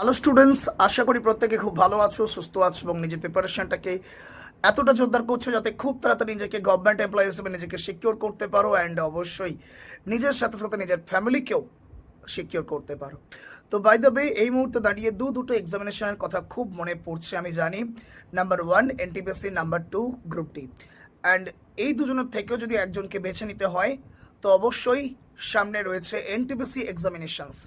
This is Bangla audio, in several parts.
হ্যালো স্টুডেন্টস আশা করি প্রত্যেকে খুব ভালো আছো, সুস্থ আছো এবং নিজের প্রিপারেশনটাকে এতটা জোরদার করছ যাতে খুব তাড়াতাড়ি নিজেকে গভর্নমেন্ট এমপ্লয়ি হিসেবে নিজেকে সিকিওর করতে পারো অ্যান্ড অবশ্যই নিজের সাথে সাথে নিজের ফ্যামিলিকেও সিকিওর করতে পারো। তো বাই দ্য ওয়ে এই মুহূর্তে দাঁড়িয়ে দু দুটো এক্সামিনেশনের কথা খুব মনে পড়ছে, আমি জানি। Number one NTPSC number two group D and এই দুজনের থেকেও যদি একজনকে বেছে নিতে হয়, তো অবশ্যই সামনে রয়েছে এনটিপিসি এক্সামিনেশনস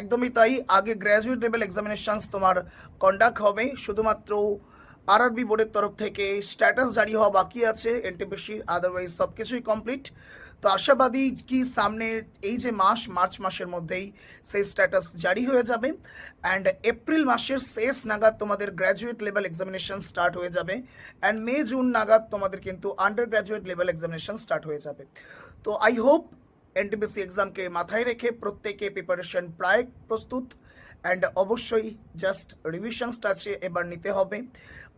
একদমই তাই। আগে গ্র্যাজুয়েট লেভেল এক্সামিনেশনস তোমার কন্ডাক্ট হবে। শুধুমাত্র আরআরবি বোর্ডের তরফ থেকে স্ট্যাটাস জারি হওয়া বাকি আছে এনটিপিসি আদারওয়াইজ সব কিছুই কমপ্লিট তো আশাবাদী কি সামনে এই যে মাস, মার্চ মাসের মধ্যেই সেই স্ট্যাটাস জারি হয়ে যাবে। অ্যান্ড এপ্রিল মাসের শেষ নাগাদ তোমাদের গ্র্যাজুয়েট লেভেল এক্সামিনেশন স্টার্ট হয়ে যাবে। অ্যান্ড মে জুন নাগাদ তোমাদের কিন্তু undergraduate level examination start হয়ে যাবে। তো আই হোপ এনটিপিসি এক্সামকে মাথায় রেখে প্রত্যেকে প্রিপারেশন প্রায় প্রস্তুত। অ্যান্ড অবশ্যই জাস্ট রিভিশনসটা আছে এবার নিতে হবে।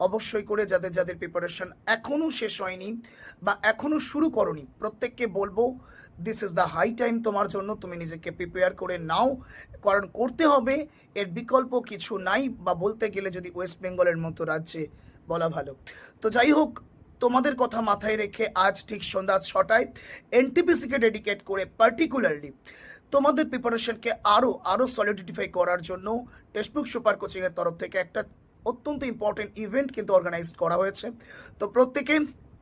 অবশ্যই করে যাদের যাদের প্রিপারেশন এখনও শেষ হয়নি বা এখনও শুরু করনি, প্রত্যেককে বলব this is the high time তোমার জন্য, তুমি নিজেকে প্রিপেয়ার করে নাও। কারণ করতে হবে, এর বিকল্প কিছু নাই বা বলতে গেলে যদি ওয়েস্ট বেঙ্গলের মতো রাজ্যে বলা ভালো। তো যাই হোক তোমাদের কথা মাথায় রেখে আজ ঠিক সন্ধ্যা ছটায় এনটিপিসিকে ডেডিকেট করে পার্টিকুলারলি তোমাদের প্রিপারেশনকে আরও আরও সলিডিফাই করার জন্য টেক্সটবুক সুপার কোচিংয়ের তরফ থেকে একটা অত্যন্ত ইম্পর্টেন্ট ইভেন্ট কিন্তু অর্গানাইজ করা হয়েছে। তো প্রত্যেকে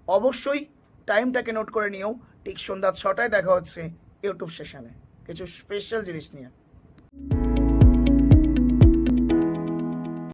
অবশ্যই টাইমটাকে নোট করে নিও। ঠিক সন্ধ্যা ছটায় দেখা হচ্ছে ইউটিউব সেশনে কিছু স্পেশাল জিনিস নিয়ে।